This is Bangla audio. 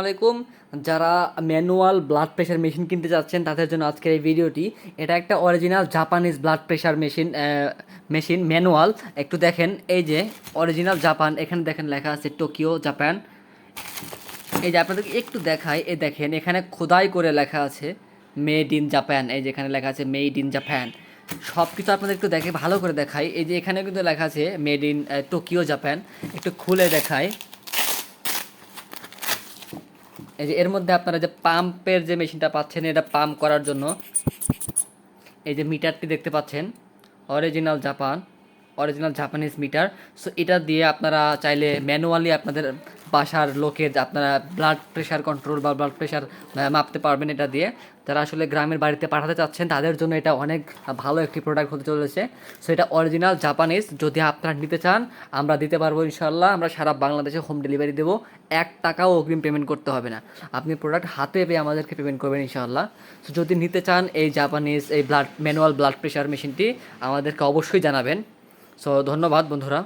আসসালামাইকুম যারা ম্যানুয়াল ব্লাড প্রেশার মেশিন কিনতে যাচ্ছেন, তাদের জন্য আজকের এই ভিডিওটি। এটা একটা original Japanese blood pressure machine machine manual একটু দেখেন, এই যে অরিজিনাল জাপান এখানে দেখেন লেখা আছে টোকিও জাপান এই যে আপনাদেরকে একটু দেখাই, এই দেখেন, এখানে খোদাই করে লেখা আছে মেড ইন জাপান এই যে এখানে লেখা আছে মেড ইন জাপান সব কিছু আপনাদের একটু দেখে, ভালো করে দেখাই। এই যে এখানে কিন্তু লেখা আছে মেড ইন টোকিও জাপান একটু খুলে দেখাই। এই যে এর মধ্যে আপনারা যে পাম্পের যে মেশিনটা পাচ্ছেন, এটা পাম্প করার জন্য, এই যে মিটারটি দেখতে পাচ্ছেন original Japan original Japanese meter so এটা দিয়ে আপনারা চাইলে ম্যানুয়ালি আপনাদের বাসার লোকের আপনারা ব্লাড প্রেশার কন্ট্রোল বা ব্লাড প্রেশার মাপতে পারবেন এটা দিয়ে। যারা আসলে গ্রামের বাড়িতে পাঠাতে চাচ্ছেন, তাদের জন্য এটা অনেক ভালো একটি প্রোডাক্ট হতে চলেছে। সো এটা অরিজিনাল জাপানিজ যদি আপনারা নিতে চান, আমরা দিতে পারব ইনশাল্লাহ আমরা সারা বাংলাদেশে হোম ডেলিভারি দেবো। এক টাকাও অগ্রিম পেমেন্ট করতে হবে না। আপনি প্রোডাক্ট হাতে পেয়ে আমাদেরকে পেমেন্ট করবেন ইনশাল্লাহ সো যদি নিতে চান এই জাপানিজ এই ব্লাড ম্যানুয়াল ব্লাড প্রেশার মেশিনটি আমাদেরকে অবশ্যই জানাবেন। সো ধন্যবাদ বন্ধুরা।